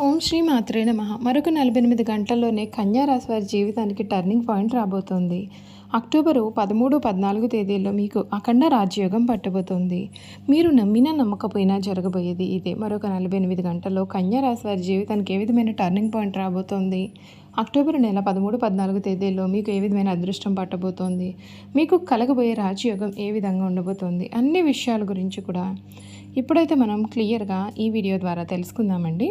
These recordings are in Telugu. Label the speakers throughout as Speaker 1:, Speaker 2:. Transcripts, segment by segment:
Speaker 1: ఓం శ్రీ మాత్రే నమ. మరొక నలభై ఎనిమిది గంటల్లోనే కన్యా రాశి వారి జీవితానికి టర్నింగ్ పాయింట్ రాబోతోంది. అక్టోబరు పదమూడు పద్నాలుగు తేదీల్లో మీకు అఖండ రాజ్యోగం పట్టబోతోంది. మీరు నమ్మినా నమ్మకపోయినా జరగబోయేది ఇదే. మరొక నలభై ఎనిమిది గంటల్లో కన్యారాశి వారి జీవితానికి ఏ విధమైన టర్నింగ్ పాయింట్ రాబోతోంది? అక్టోబర్ నెల పదమూడు పద్నాలుగు తేదీల్లో మీకు ఏ విధమైన అదృష్టం పట్టబోతోంది? మీకు కలగబోయే రాజయోగం ఏ విధంగా ఉండబోతోంది? అన్ని విషయాల గురించి కూడా ఇప్పుడైతే మనం క్లియర్గా ఈ వీడియో ద్వారా తెలుసుకుందామండి.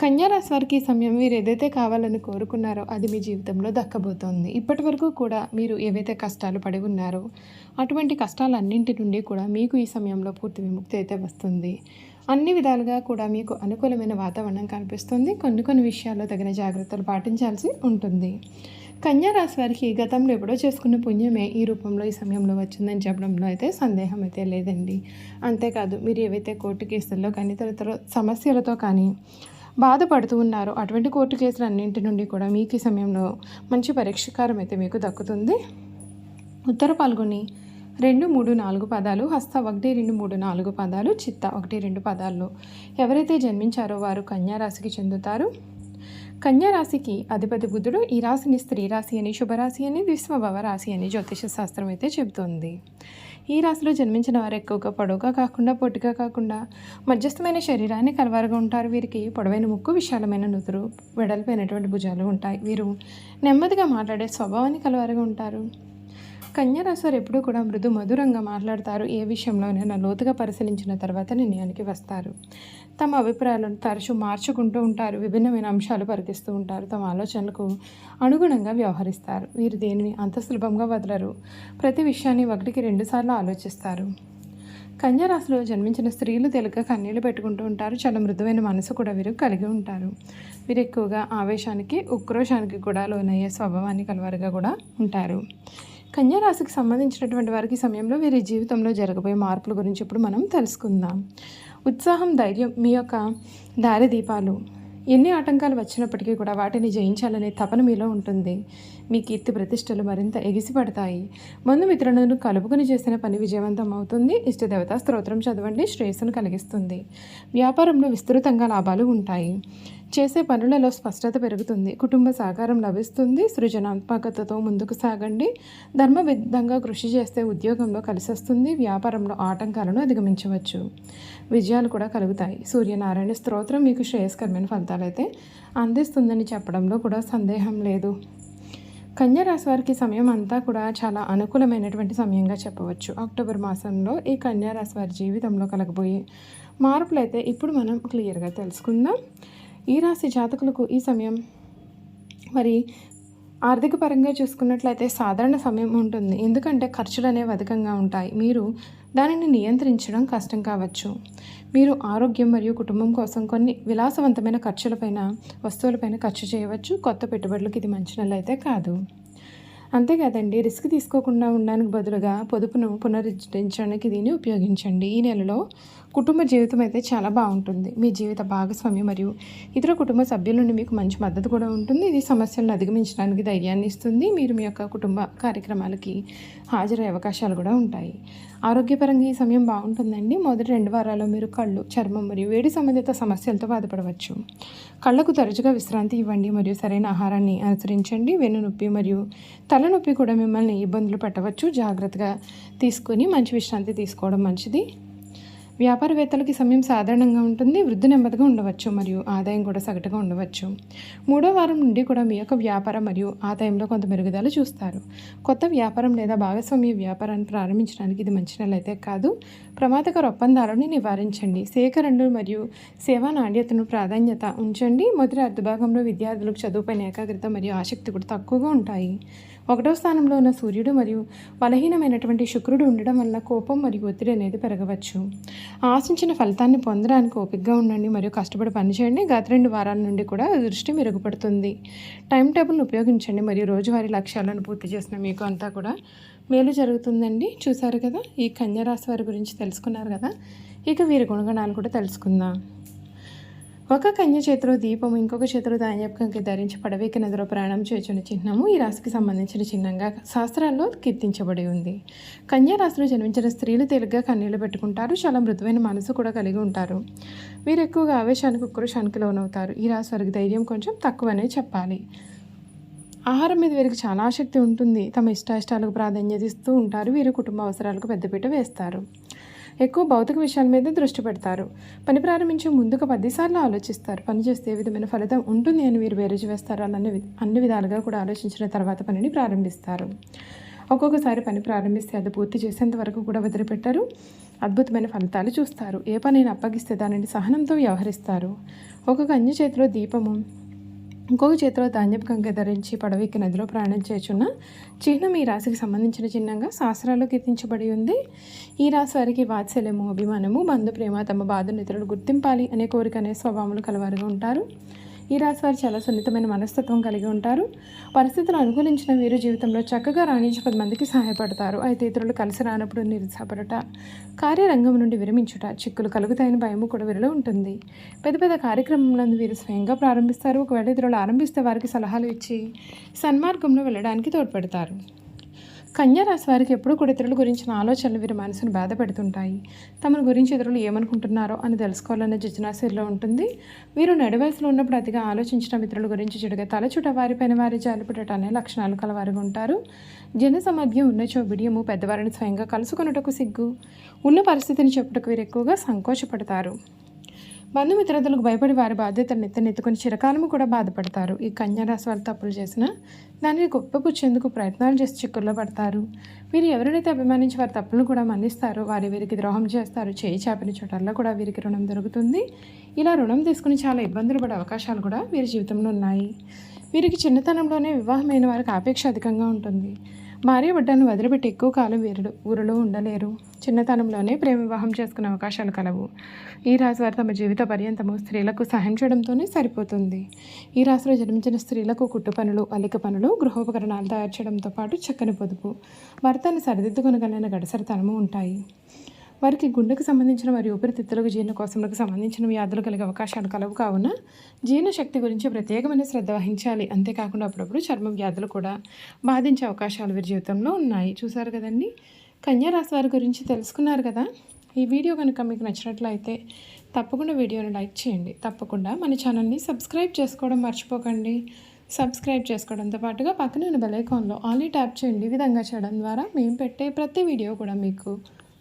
Speaker 1: కన్యారాశి వారికి ఈ సమయం మీరు ఏదైతే కావాలని కోరుకున్నారో అది మీ జీవితంలో దక్కబోతోంది. ఇప్పటి వరకు కూడా మీరు ఏవైతే కష్టాలు పడి ఉన్నారో అటువంటి కష్టాలన్నింటి నుండి కూడా మీకు ఈ సమయంలో పూర్తి విముక్తి అయితే వస్తుంది. అన్ని విధాలుగా కూడా మీకు అనుకూలమైన వాతావరణం కనిపిస్తుంది. కొన్ని కొన్ని విషయాల్లో తగిన జాగ్రత్తలు పాటించాల్సి ఉంటుంది. కన్యారాశి వారికి గతంలో ఎప్పుడో చేసుకున్న పుణ్యమే ఈ రూపంలో ఈ సమయంలో వచ్చిందని చెప్పడంలో అయితే సందేహం అయితే లేదండి. అంతేకాదు మీరు ఏవైతే కోర్టు కేసుల్లో కానీ తదితర సమస్యలతో కానీ బాధపడుతూ ఉన్నారో. అటువంటి కోర్టు కేసులు అన్నింటి నుండి కూడా మీకు ఈ సమయంలో మంచి పరిష్కారం అయితే మీకు దక్కుతుంది. ఉత్తర పాల్గొని రెండు మూడు నాలుగు పదాలు హస్త ఒకటి రెండు మూడు నాలుగు పదాలు చిత్త ఒకటి రెండు పదాల్లో ఎవరైతే జన్మించారో వారు కన్యా రాశికి చెందుతారు. కన్యారాశికి అధిపతి బుద్ధుడు ఈ రాశిని స్త్రీ రాశి అని శుభరాశి అని విశ్వభవ రాశి అని జ్యోతిష శాస్త్రం అయితే చెబుతుంది. ఈ రాశిలో జన్మించిన వారు ఎక్కువగా పొడవుగా కాకుండా పొట్టిగా కాకుండా మధ్యస్థమైన శరీరాన్ని కలవారుగా ఉంటారు. వీరికి పొడవైన ముక్కు విశాలమైన నుదురు వెడల్పైనటువంటి భుజాలు ఉంటాయి. వీరు నెమ్మదిగా మాట్లాడే స్వభావాన్ని కలవారుగా ఉంటారు. కన్యారాశి ఎప్పుడూ కూడా మృదు మధురంగా మాట్లాడతారు. ఏ విషయంలోనైనా లోతుగా పరిశీలించిన తర్వాత నిర్ణయానికి వస్తారు. తమ అభిప్రాయాలను తరచూ మార్చుకుంటూ ఉంటారు. విభిన్నమైన అంశాలు పరికిస్తూ ఉంటారు. తమ ఆలోచనలకు అనుగుణంగా వ్యవహరిస్తారు. వీరు దేనిని అంత సులభంగా వదలరు. ప్రతి విషయాన్ని ఒకటికి రెండుసార్లు ఆలోచిస్తారు. కన్యారాశిలో జన్మించిన స్త్రీలు తెలుక కన్నీళ్ళు పెట్టుకుంటూ ఉంటారు. చాలా మృదువైన మనసు కూడా వీరు కలిగి ఉంటారు. వీరు ఎక్కువగా ఆవేశానికి ఉక్రోషానికి కూడా లోనయ్యే స్వభావాన్ని కలవారుగా కూడా ఉంటారు. కన్యారాశికి సంబంధించినటువంటి వారికి సమయంలో వీరి జీవితంలో జరగబోయే మార్పుల గురించి ఇప్పుడు మనం తెలుసుకుందాం. ఉత్సాహం ధైర్యం మీ యొక్క దారిదీపాలు ఎన్ని ఆటంకాలు వచ్చినప్పటికీ కూడా వాటిని జయించాలనే తపన మీలో ఉంటుంది. మీ కీర్తి ప్రతిష్టలు మరింత ఎగిసిపడతాయి. మందు మిత్రులను కలుపుకొని చేసిన పని విజయవంతం అవుతుంది. ఇష్టదేవత స్తోత్రం చదవండి. శ్రేయస్సును కలిగిస్తుంది. వ్యాపారంలో విస్తృతంగా లాభాలు ఉంటాయి. చేసే పనులలో స్పష్టత పెరుగుతుంది. కుటుంబ సహకారం లభిస్తుంది. సృజనాత్మకతతో ముందుకు సాగండి. ధర్మబద్ధంగా కృషి చేస్తే ఉద్యోగంలో కలిసొస్తుంది. వ్యాపారంలో ఆటంకాలను అధిగమించవచ్చు. విజయాలు కూడా కలుగుతాయి. సూర్యనారాయణ స్తోత్రం మీకు శ్రేయస్కరమైన ఫలితాలైతే అందిస్తుందని చెప్పడంలో కూడా సందేహం లేదు. కన్యారాశి వారికి సమయం అంతా కూడా చాలా అనుకూలమైనటువంటి సమయంగా చెప్పవచ్చు. అక్టోబర్ మాసంలో ఈ కన్యారాశి వారి జీవితంలో కలగబోయే మార్పులు అయితే ఇప్పుడు మనం క్లియర్గా తెలుసుకుందాం. ఈ రాశి జాతకులకు ఈ సమయం మరి ఆర్థిక పరంగా చూసుకున్నట్లయితే సాధారణ సమయం ఉంటుంది. ఎందుకంటే ఖర్చులు అనేవి అధికంగా ఉంటాయి. మీరు దానిని నియంత్రించడం కష్టం కావచ్చు. మీరు ఆరోగ్యం మరియు కుటుంబం కోసం కొన్ని విలాసవంతమైన ఖర్చులపైన వస్తువులపైన ఖర్చు చేయవచ్చు. కొత్త పెట్టుబడులకు ఇది మంచి నెల అయితే కాదు. అంతేకాదండి రిస్క్ తీసుకోకుండా ఉండడానికి బదులుగా పొదుపును పునరుద్ధరించడానికి దీన్ని ఉపయోగించండి. ఈ నెలలో కుటుంబ జీవితం అయితే చాలా బాగుంటుంది. మీ జీవిత భాగస్వామి మరియు ఇతర కుటుంబ సభ్యుల నుండి మీకు మంచి మద్దతు కూడా ఉంటుంది. ఇది సమస్యలను అధిగమించడానికి ధైర్యాన్ని ఇస్తుంది. మీరు మీ యొక్క కుటుంబ కార్యక్రమాలకి హాజరయ్యే అవకాశాలు కూడా ఉంటాయి. ఆరోగ్యపరంగా ఈ సమయం బాగుంటుందండి. మొదటి రెండు వారాల్లో మీరు కళ్ళు చర్మం మరియు వేడి సంబంధిత సమస్యలతో బాధపడవచ్చు. కళ్ళకు తరచుగా విశ్రాంతి ఇవ్వండి మరియు సరైన ఆహారాన్ని అనుసరించండి. వెన్నునొప్పి మరియు తలనొప్పి కూడా మిమ్మల్ని ఇబ్బందులు పెట్టవచ్చు. జాగ్రత్తగా తీసుకొని మంచి విశ్రాంతి తీసుకోవడం మంచిది. వ్యాపారవేత్తలకి సమయం సాధారణంగా ఉంటుంది వృద్ధి నెమ్మదిగా ఉండవచ్చు మరియు ఆదాయం కూడా సగటుగా ఉండవచ్చు. మూడో వారం నుండి కూడా మీ యొక్క వ్యాపారం మరియు ఆదాయంలో కొంత మెరుగుదల చూస్తారు. కొత్త వ్యాపారం లేదా భాగస్వామ్య వ్యాపారాన్ని ప్రారంభించడానికి ఇది మంచి నెల అయితే కాదు. ప్రమాదకర ఒప్పందాలను నివారించండి. సేకరణలు మరియు సేవా నాణ్యతను ప్రాధాన్యత ఉంచండి. మొదటి అర్ధభాగంలో విద్యార్థులకు చదువుపైన ఏకాగ్రత మరియు ఆసక్తి కూడా తక్కువగా ఉంటాయి. ఒకటో స్థానంలో ఉన్న సూర్యుడు మరియు బలహీనమైనటువంటి శుక్రుడు ఉండడం వల్ల కోపం మరియు ఒత్తిడి అనేది పెరగవచ్చు. ఆశించిన ఫలితాన్ని పొందడానికి ఓపికగా ఉండండి మరియు కష్టపడి పనిచేయండి. గత రెండు వారాల నుండి కూడా దృష్టి మెరుగుపడుతుంది. టైం టేబుల్ను ఉపయోగించండి మరియు రోజువారీ లక్ష్యాలను పూర్తి చేసిన మీకు అంతా కూడా మేలు జరుగుతుందండి. చూసారు కదా? ఈ కన్యరాశి వారి గురించి తెలుసుకున్నారు కదా? ఇక వీరి గుణగణాలు కూడా తెలుసుకుందాం. ఒక కన్య చేతిలో దీపం ఇంకొక చేతిలో ధాన్యపకంకి ధరించి పడవేకి నదిలో ప్రయాణం చేసిన చిహ్నము ఈ రాశికి సంబంధించిన చిహ్నంగా శాస్త్రాల్లో కీర్తించబడి ఉంది. కన్యా రాశిలో జన్మించిన స్త్రీలు తేలిగ్గా కన్నీళ్ళు పెట్టుకుంటారు చాలా మృదువైన మనసు కూడా కలిగి ఉంటారు. వీరు ఎక్కువగా ఆవేశానికి ఉక్రోషానికి లోనవుతారు. ఈ రాశి వారికి ధైర్యం కొంచెం తక్కువనే చెప్పాలి. ఆహారం మీద వీరికి చాలా ఆసక్తి ఉంటుంది. తమ ఇష్టాయిష్టాలకు ప్రాధాన్యత ఇస్తూ ఉంటారు. వీరు కుటుంబ అవసరాలకు పెద్దపీట వేస్తారు. ఎక్కువ భౌతిక విషయాల మీద దృష్టి పెడతారు. పని ప్రారంభించే ముందుకు పదిసార్లు ఆలోచిస్తారు. పని చేస్తే ఏ విధమైన ఫలితం ఉంటుంది అని వీరు వేరేజ్ వేస్తారు అన్ని అన్ని విధాలుగా కూడా ఆలోచించిన తర్వాత పనిని ప్రారంభిస్తారు. ఒక్కొక్కసారి పని ప్రారంభిస్తే అది పూర్తి చేసేంత వరకు కూడా వదిలిపెట్టారు. అద్భుతమైన ఫలితాలు చూస్తారు. ఏ పనిని అప్పగిస్తే దానిని సహనంతో వ్యవహరిస్తారు. ఒక్కొక్క అన్ని చేతిలో దీపము ఇంకొక చేతిలో ధాన్యపు కంకె ధరించి పడవెక్కి నదిలో ప్రయాణం చేయుచున్న చిహ్నం ఈ రాశికి సంబంధించిన చిహ్నంగా శాస్త్రాల్లో కీర్తించబడి ఉంది. ఈ రాశి వారికి వాత్సల్యము అభిమానము బంధు ప్రేమ తమ బాధను ఇతరులు గుర్తింపాలి అనే కోరిక అనే స్వభావములు కలవారుగా ఉంటారు. ఈ రాశి వారు చాలా సున్నితమైన మనస్తత్వం కలిగి ఉంటారు. పరిస్థితులు అనుకూలించిన వీరు జీవితంలో చక్కగా రాణించి పది మందికి సహాయపడతారు. అయితే ఇతరులు కలిసి రానప్పుడు నిరుత్సాహపడట కార్యరంగం నుండి విరమించుట చిక్కులు కలుగుతాయని భయము కూడా వీరిలో ఉంటుంది. పెద్ద పెద్ద కార్యక్రమంలో వీరు స్వయంగా ప్రారంభిస్తారు. ఒకవేళ ఇతరులు ఆరంభిస్తే వారికి సలహాలు ఇచ్చి సన్మార్గంలో వెళ్ళడానికి తోడ్పడతారు. కన్యారాశి వారికి ఎప్పుడూ కూడా ఇతరుల గురించిన ఆలోచనలు వీరి మనసును బాధపెడుతుంటాయి తమ గురించి ఇతరులు ఏమనుకుంటున్నారో అని తెలుసుకోవాలనే జిజ్ఞాసలో ఉంటుంది. వీరు నడివయసులో ఉన్నప్పుడు అతిగా ఆలోచించడం ఇతరుల గురించి చెడుగా తలచుట వారిపైన వారి జాలిపడట అనే లక్షణాలు కలవారుగా ఉంటారు. జన సమధ్యం ఉన్నచో బిడియము పెద్దవారిని స్వయంగా కలుసుకొనుటకు సిగ్గు. ఉన్న పరిస్థితిని చెప్పుటకు వీరు ఎక్కువగా సంకోచపడతారు. బంధుమిత్రులకు భయపడి వారి బాధ్యతను ఎత్తనెత్తుకుని చిరకాలము కూడా బాధపడతారు. ఈ కన్యారాశి వారు తప్పులు చేసినా దానిని గొప్పపుచ్చేందుకు ప్రయత్నాలు చేసి చిక్కుల్లో పడతారు. వీరు ఎవరినైతే అభిమానించి వారి తప్పులను కూడా మన్నిస్తారో వారి వీరికి ద్రోహం చేస్తారు చేయి చాపిన చోటల్లో కూడా వీరికి రుణం దొరుకుతుంది. ఇలా రుణం తీసుకుని చాలా ఇబ్బందులు పడే అవకాశాలు కూడా వీరి జీవితంలో ఉన్నాయి. వీరికి చిన్నతనంలోనే వివాహమైన వారికి ఆపేక్ష అధికంగా ఉంటుంది. భార్య బిడ్డను వదిలిపెట్టి ఎక్కువ కాలం వీరుడు ఊరిలో ఉండలేరు. చిన్నతనంలోనే ప్రేమ వివాహం చేసుకునే అవకాశాలు కలవు. ఈ రాశి వారు తమ జీవిత పర్యంతము స్త్రీలకు సహాయం చేయడంతోనే సరిపోతుంది. ఈ రాశిలో జన్మించిన స్త్రీలకు కుట్టు పనులు అల్లిక పనులు గృహోపకరణాలు తయారు చేయడంతో పాటు చక్కని పొదుపు భర్తను సరిదిద్దుకొనగలిగిన గడసరితనము ఉంటాయి. వారికి గుండెకు సంబంధించిన మరియు ఊపిరితిత్తులకు జీర్ణకోశములకు సంబంధించిన వ్యాధులు కలిగే అవకాశాలు కలవు కావున జీర్ణశక్తి గురించి ప్రత్యేకమైన శ్రద్ధ వహించాలి. అంతేకాకుండా అప్పుడప్పుడు చర్మ వ్యాధులు కూడా బాధించే అవకాశాలు వీరి జీవితంలో ఉన్నాయి. చూసారు కదండి? కన్యా రాశి వారి గురించి తెలుసుకున్నారు కదా? ఈ వీడియో కనుక మీకు నచ్చినట్లయితే తప్పకుండా వీడియోని లైక్ చేయండి. తప్పకుండా మన ఛానల్ని సబ్స్క్రైబ్ చేసుకోవడం మర్చిపోకండి. సబ్స్క్రైబ్ చేసుకోవడంతో పాటుగా పక్కన ఉన్న బెల్ ఐకాన్లో ఆన్లీ ట్యాప్ చేయండి. ఈ విధంగా చేయడం ద్వారా మేము పెట్టే ప్రతి వీడియో కూడా మీకు